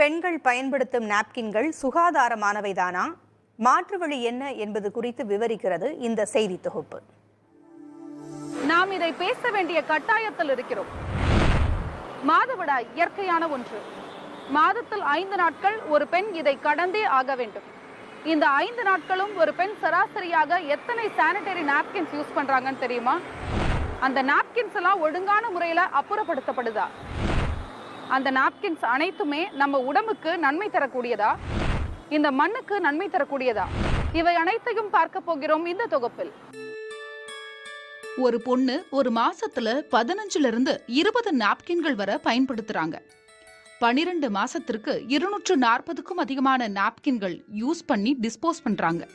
பெண்கள் பயன்படுத்தும் நாப்கின்கள் சுகாதாரமானவைதானா? மாற்று வழி என்ன என்பது குறித்து விவரிக்கிறது இந்த செய்தி தொகுப்பு. நாம் இதை பேச வேண்டிய கட்டாயத்தில் இருக்கிறோம். மாதவிடாய் இயற்கையான ஒன்று. மாதத்தில் ஐந்து நாட்கள் ஒரு பெண் இதை கடந்தே ஆக வேண்டும். இந்த ஐந்து நாட்களும் ஒரு பெண் சராசரியாக எத்தனை சானிட்டரி நாப்கின்ஸ் யூஸ் பண்றாங்கன்னு தெரியுமா? அந்த நாப்கின்ஸ் எல்லாம் ஒழுங்கான முறையில அப்புறப்படுத்தப்படுதா? அந்த நாப்கின்ஸ் அனைத்துமே நம்ம உடம்புக்கு நன்மை தரக்கூடியதா? இந்த மண்ணுக்கு நன்மை தரக்கூடியதா? இவை அனைத்தையும் பார்க்க போகிறோம் இந்த தொகுப்பில். ஒரு பொண்ணு ஒரு மாசத்துல பதினஞ்சுல இருந்து இருபது நாப்கின்கள் வரை பயன்படுத்துறாங்க. பனிரெண்டு மாசத்திற்கு இருநூற்று நாற்பதுக்கும் அதிகமான நாப்கின்கள் யூஸ் பண்ணி டிஸ்போஸ் பண்றாங்க.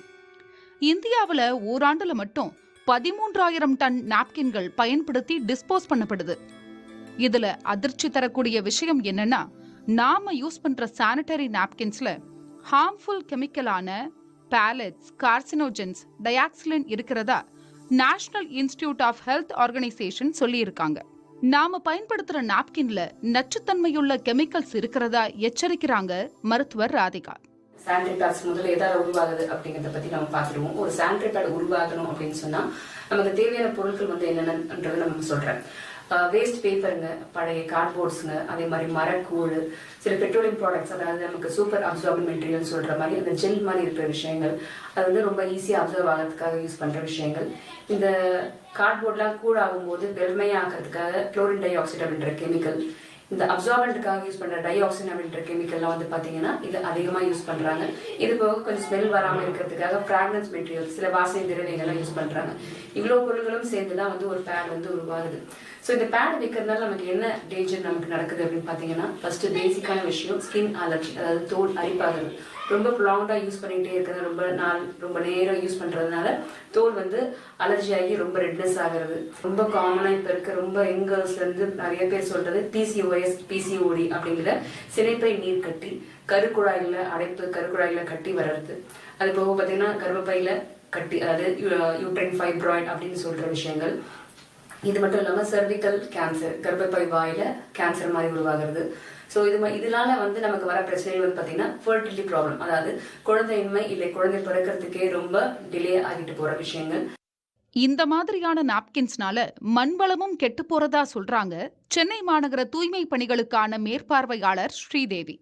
இந்தியாவில் ஓராண்டுல மட்டும் பதிமூன்றாயிரம் டன் நாப்கின்கள் பயன்படுத்தி டிஸ்போஸ் பண்ணப்படுது. இதுல அதிர்ச்சி தரக்கூடிய விஷயம் என்னன்னா நாம யூஸ் பண்ற சானிட்டரி நாப்கின்ஸ்ல ஹார்ம்ஃபுல் கெமிக்கலான பேலட்ஸ் கார்சினோஜென்ஸ் டயாக்சிலின் இருக்கிறதா national institute of health organization சொல்லியிருக்காங்க. நாம பயன்படுத்துற நாப்கின்ல நச்சுத்தன்மையுள்ள கெமிக்கல்ஸ் இருக்கிறதா எச்சரிக்கிறாங்க மருத்துவர் ராதிகா. சானிடரி பேட்ஸ் முதல்ல எதால உருவாகுது அப்படிங்கறத பத்தி நம்ம பார்த்துருவோம். ஒரு சானிடரி பேட் உருவாகணும் அப்படின்னு சொன்னா நமக்கு தேவையான பொருட்கள் வந்து என்னென்னன்றதை நம்ம சொல்றேன் வேஸ்ட் பேப்பருங்க பழைய கார்ட்போர்ட்ஸுங்க அதே மாதிரி மரக்கூழ் சில பெட்ரோலியம் ப்ராடக்ட்ஸ் அதாவது நமக்கு சூப்பர் அப்சர்வன் மெட்டீரியல் சொல்கிற மாதிரி அந்த ஜெல் மாதிரி இருக்கிற விஷயங்கள் அது வந்து ரொம்ப ஈஸியாக அப்சர்வ் ஆகிறதுக்காக யூஸ் பண்ணுற விஷயங்கள். இந்த கார்ட்போர்ட்லாம் கூழ் ஆகும்போது வெறுமையாக்கிறதுக்காக குளோரின் டை ஆக்சைடு அப்படின்ற கெமிக்கல் இந்த அப்சார்பண்ட்டுக்காக யூஸ் பண்ணுற டை ஆக்சின் அப்படின்ற கெமிக்கல்லாம் வந்து பார்த்தீங்கன்னா இது அதிகமாக யூஸ் பண்ணுறாங்க இது போக கொஞ்சம் ஸ்மெல் வராமல் இருக்கிறதுக்காக ஃப்ராக்ரன்ஸ் மெட்டீரியல் சில வாசனை திரவியங்கள்லாம் யூஸ் பண்ணுறாங்க இவ்வளோ பொருட்களும் சேர்ந்து தான் வந்து ஒரு பேட் வந்து உருவாகுது. ஸோ இந்த பேட் வைக்கிறதுனால நமக்கு என்ன டேஞ்சர் நமக்கு நடக்குது அப்படின்னு பார்த்தீங்கன்னா ஃபஸ்ட்டு பேசிக்கான விஷயம் ஸ்கின் அலர்ஜி அதாவது தோல் அரிப்பாகிறது. ரொம்ப ப்ராங்காக யூஸ் பண்ணிக்கிட்டே இருக்கிறது ரொம்ப நாள் ரொம்ப நேரம் யூஸ் பண்ணுறதுனால தோல் வந்து அலர்ஜி ஆகி ரொம்ப ரெட்னஸ் ஆகுறது. ரொம்ப காமனாக இப்போ இருக்க ரொம்ப யங்கர்ஸ்லேருந்து நிறைய பேர் சொல்கிறது பிசிஓ பிசிஓஎஸ் பிசிஓடி அப்படிங்கிற சினைப்பை நீர் கட்டி கருக்குழாயில அடைப்பு கருக்குழாயில கட்டி வர்றது. அது போக பார்த்தீங்கன்னா கர்ப்பப்பையில கட்டி அதாவது யூட்ரைன் ஃபைப்ராய்ட் அப்படின்னு சொல்ற விஷயங்கள். இது மட்டும் இல்லாமல் சர்விக்கல் கேன்சர் கர்ப்பப்பை வாயில கேன்சர் மாதிரி உருவாகிறது. ஸோ இது இதனால வந்து நமக்கு வர பிரச்சனைகள் வந்து பார்த்தீங்கன்னா ஃபர்டிலிட்டி ப்ராப்ளம் அதாவது குழந்தையின்மை இல்லை குழந்தை பிறக்கிறதுக்கே ரொம்ப டிலே ஆகிட்டு போகிற விஷயங்கள். இந்த மாதிரியான நாப்கின்ஸ்னால மண்வளமும் கெட்டு போறதா சொல்றாங்க சென்னை மாநகர தூய்மை பணிகளுக்கான மேற்பார்வையாளர் ஸ்ரீதேவி.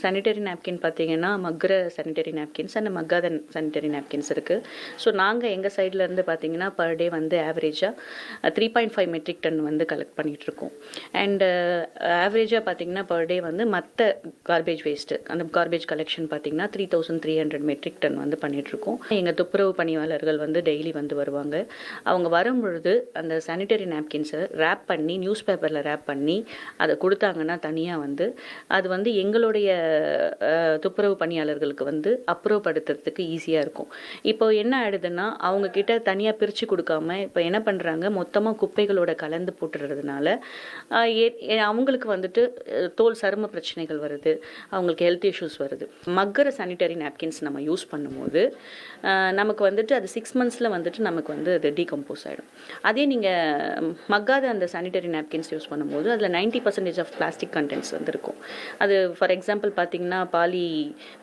சானிடரி நாப்கின் பார்த்தீங்கன்னா மக்குற சானிடரி நாப்கின்ஸ் அண்ட் மக்காத சானிடரி நாப்கின்ஸ் இருக்குது ஸோ நாங்கள் எங்கள் சைடில் இருந்து பார்த்தீங்கன்னா பர் டே வந்து ஆவரேஜாக three point five metric ton வந்து கலெக்ட் பண்ணிகிட்ருக்கோம் அண்ட் ஆவரேஜாக பார்த்தீங்கன்னா பர் டே வந்து மற்ற கார்பேஜ் வேஸ்ட்டு அந்த கார்பேஜ் கலெக்ஷன் பார்த்தீங்கன்னா three thousand three hundred metric ton வந்து பண்ணிகிட்ருக்கோம் எங்கள் துப்புரவு பணியாளர்கள் வந்து டெய்லி வந்து வருவாங்க. அவங்க வரும்பொழுது அந்த சானிடரி நாப்கின்ஸை ரேப் பண்ணி நியூஸ் பேப்பரில் ரேப் பண்ணி அதை கொடுத்தாங்கன்னா தனியாக வந்து அது வந்து எங்களுடைய துப்புரவு பணியாளர்களுக்கு வந்து அப்புறப்படுத்துறதுக்கு ஈஸியாக இருக்கும். இப்போ என்ன ஆயிடுதுன்னா அவங்க கிட்ட தனியாக பிரித்து கொடுக்காம இப்போ என்ன பண்ணுறாங்க மொத்தமாக குப்பைகளோட கலந்து போட்டுறதுனால ஏ- அவங்களுக்கு வந்துட்டு தோல் சரும பிரச்சனைகள் வருது அவங்களுக்கு ஹெல்த் இஷ்யூஸ் வருது. மக்கிற சானிடரி நாப்கின்ஸ் நம்ம யூஸ் பண்ணும்போது நமக்கு வந்துட்டு அது சிக்ஸ் மந்த்ஸில் வந்துட்டு நமக்கு வந்து அது டீகம்போஸ் ஆகிடும் அதே நீங்கள் மக்காத அந்த சானிடரி நாப்கின்ஸ் யூஸ் பண்ணும்போது அதில் ninety percentage of plastic contents வந்து இருக்கும். அது ஃபார் எக்ஸாம்பிள் பார்த்தீங்கன்னா பாலி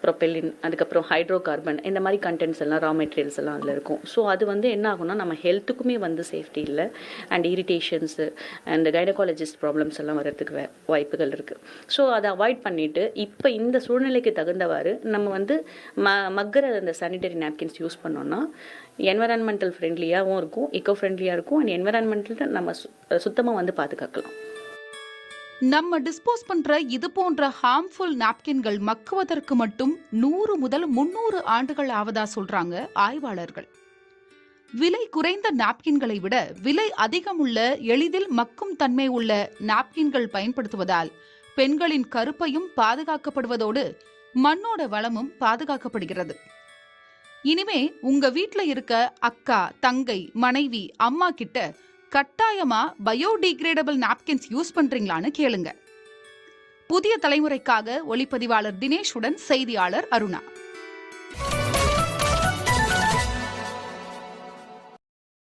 ப்ரொபெலின் அதுக்கப்புறம் ஹைட்ரோ கார்பன் இந்த மாதிரி கண்டென்ட்ஸ் எல்லாம் ரா மெட்டீரியல்ஸ் எல்லாம் அதில் இருக்கும். ஸோ அது வந்து என்ன ஆகும்னா நம்ம ஹெல்த்துக்குமே வந்து சேஃப்டி இல்லை. And irritations and gynaecologist problems எல்லாம் வர்றதுக்கு வாய்ப்புகள் இருக்குது ஸோ அதை அவாய்ட் பண்ணிவிட்டு இப்போ இந்த சூழ்நிலைக்கு தகுந்தவாறு நம்ம வந்து ம மக்கிற அந்த சானிடரி நாப்கின்ஸ் யூஸ் பண்ணோன்னா என்வரான்மெண்டல் ஃப்ரெண்ட்லியாகவும் இருக்கும் எக்கோ ஃப்ரெண்ட்லியாக இருக்கும் அண்ட் என்வரான்மெண்டல் நம்ம சுத்தமாக வந்து பாதுகாக்கலாம். நம்ம டிஸ்போஸ் பண்ற இது போன்ற ஹார்ம்ஃபுல் நாப்கின்கள் மக்குவதற்கு மட்டும் நூறு முதல் முன்னூறு ஆண்டுகள் ஆவதா சொல்றாங்க ஆய்வாளர்கள். விலை குறைந்த நாப்கின்களை விட விலை அதிகமுள்ள எளிதில் மக்கும் தன்மை உள்ள நாப்கின்கள் பயன்படுத்துவதால் பெண்களின் கருப்பையும் பாதுகாக்கப்படுவதோடு மண்ணோட வளமும் பாதுகாக்கப்படுகிறது. இனிமே உங்க வீட்ல இருக்க அக்கா தங்கை மனைவி அம்மா கிட்ட கட்டாயமா பயோடிகிரேடபிள் நாப்கின்ஸ் யூஸ் பண்றீங்களான்னு கேளுங்க. புதிய தலைமுறைக்காக ஒளிப்பதிவாளர் தினேஷுடன் செய்தியாளர் அருணா.